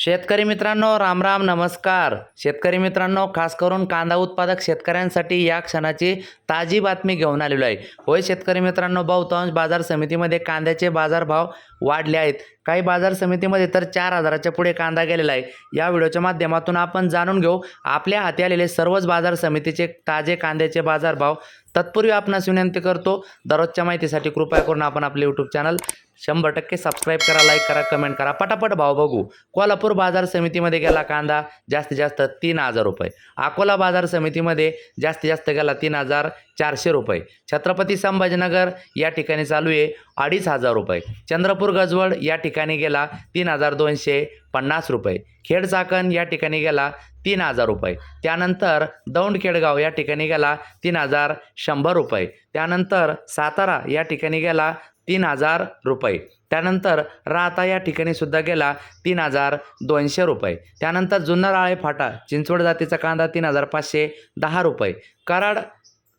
शेतकरी मित्रांनो राम राम नमस्कार. शेतकरी मित्रांनो खास करून कांदा उत्पादक शेतकऱ्यांसाठी या क्षणाची ताजी बातमी घेऊन आलेलो आहे. होय शेतकरी मित्रांनो बहुतांश बाजार समितीमध्ये कांद्याचे बाजारभाव वाढले आहेत. काही बाजार समितीमध्ये तर चार हजाराच्या पुढे कांदा गेलेला आहे. या व्हिडिओच्या माध्यमातून आपण जाणून घेऊ. आपल्या हाती आलेले सर्वच बाजार समितीचे ताजे कांद्याचे बाजारभाव तत्पूर्वी आपणास विनंती करतो दररोजच्या माहितीसाठी कृपया करून आपण आपले यूट्यूब चॅनल शंभर टक्के सबस्क्राईब करा लाईक करा कमेंट करा. पटापट भाव बघू. कोल्हापूर बाजार समितीमध्ये गेला कांदा जास्तीत जास्त तीन हजार रुपये. अकोला बाजार समितीमध्ये जास्तीत जास्त गेला तीन हजार चारशे रुपये. छत्रपती संभाजीनगर या ठिकाणी चालू आहे अडीच हजार रुपये. चंद्रपूर गजवड या ठिकाणी गेला तीन हजार दोनशे पन्नास रुपये. खेड चाकण या ठिकाणी गेला तीन हजार रुपये. त्यानंतर दौंड खेडगाव या ठिकाणी गेला तीन हजार शंभर रुपये. त्यानंतर सातारा या ठिकाणी गेला तीन हजार रुपये. त्यानंतर राहता या ठिकाणी सुद्धा गेला तीन हजार दोनशे रुपये. त्यानंतर जुन्नर आळे फाटा चिंचवड जातीचा कांदा तीन हजार पाचशे दहा रुपये. कराड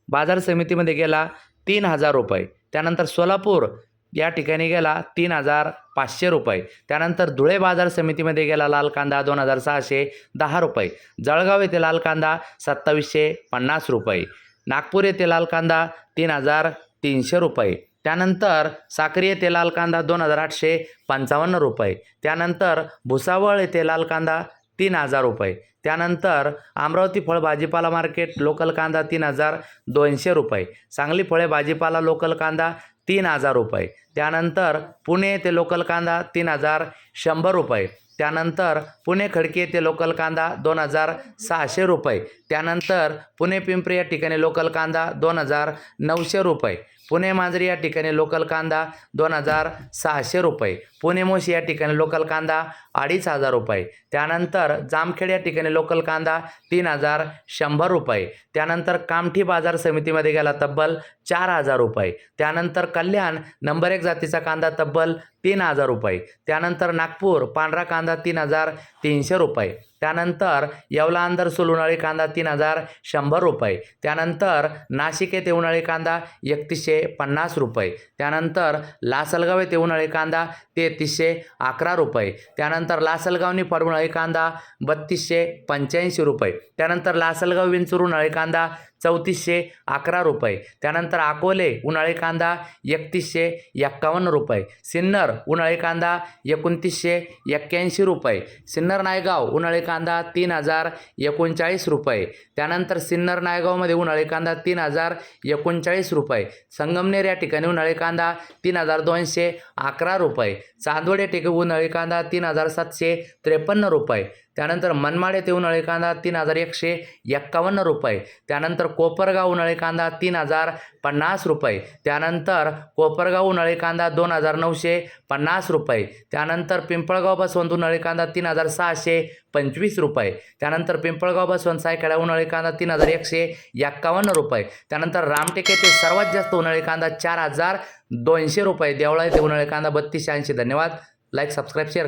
बाजार समितीमध्ये गेला तीन हजार रुपये. त्यानंतर सोलापूर या ठिकाणी गेला तीन हजार पाचशे रुपये. त्यानंतर धुळे बाजार समितीमध्ये गेला लाल कांदा दोन हजार सहाशे दहा रुपये. जळगाव येथे लाल कांदा सत्तावीसशे पन्नास रुपये. नागपूर येथे लाल कांदा तीन हजार तीनशे रुपये. त्यानंतर साक्री येथे लाल कांदा दोन हजार आठशे पंचावन्न रुपये. त्यानंतर भुसावळ येथे लाल कांदा तीन हजार रुपये. त्यानंतर अमरावती फळ भाजीपाला मार्केट लोकल कांदा तीन हजार दोनशे रुपये. सांगली फळे भाजीपाला लोकल कांदा तीन हजार रुपये. त्यानंतर पुणे येथे लोकल कांदा तीन हजार शंभर रुपये. त्यानंतर पुणे खडकी येथे लोकल कांदा दोन हजार सहाशे रुपये. त्यानंतर पुणे पिंपरी या ठिकाणी लोकल कांदा दोन हजार नऊशे रुपये. पुणे मांजरी या ठिकाणी लोकल कांदा दोन हजार सहाशे रुपये. पुणे मोशी या ठिकाणी लोकल कांदा अडीच हजार रुपये. त्यानंतर जामखेड या ठिकाणी लोकल कांदा तीन हजार शंभर रुपये. त्यानंतर कामठी बाजार समितीमध्ये गेला तब्बल चार हजार रुपये. त्यानंतर कल्याण नंबर एक जातीचा कांदा तब्बल तीन हजार रुपये. त्यानंतर नागपूर पांढरा कांदा तीन हजार तीनशे रुपये. त्यानंतर येवला अंदर कांदा तीन हजार शंभर रुपये. त्यानंतर नाशिक येथे उन्हाळी कांदा एकतीसशे पन्नास रुपये. त्यानंतर लासलगाव येथे उन्हाळी कांदा तेहतीसशे अकरा रुपये. त्यानंतर लासलगावनी फळ उन्हाळी कांदा बत्तीसशे पंच्याऐंशी रुपये. त्यानंतर लासलगाव विंचूर उन्हाळी कांदा चौतीसशे अकरा रुपये. त्यानंतर अकोले उन्हाळी कांदा एकतीसशे एक्कावन्न रुपये. सिन्नर उन्हाळी कांदा एकोणतीसशे एक्क्याऐंशी रुपये. सिन्नर नायगाव उन्हाळी कांदा तीन हजार एकोणचाळीस रुपये. त्यानंतर सिन्नर नायगावमध्ये उन्हाळी कांदा तीन हजार एकोणचाळीस रुपये. संगमनेर या ठिकाणी उन्हाळी कांदा तीन हजार दोनशे अकरा रुपये. चांदवड या ठिकाणी उन्हाळी कांदा तीन हजार सातशे त्रेपन्न रुपये. त्यानंतर मनमाड येथे उन्हाळी कांदा तीन हजार एकशे एक्कावन्न रुपये. त्यानंतर कोपरगाव उन्हाळी कांदा तीन हजार पन्नास रुपये. त्यानंतर कोपरगाव उन्हाळी कांदा दोन हजार नऊशे पन्नास रुपये. त्यानंतर पिंपळगाव बसवंत उन्हाळी कांदा तीन हजार सहाशे पंचवीस रुपये. त्यानंतर पिंपळगाव बसवंत सायखेडा उन्हाळी कांदा तीन हजार एकशे एक्कावन्न रुपये. त्यानंतर रामटेक येथे सर्वात जास्त उन्हाळी कांदा चार हजार दोनशे रुपये. देवळा येथे उन्हाळी कांदा बत्तीसशे ऐंशी. धन्यवाद. Like subscribe share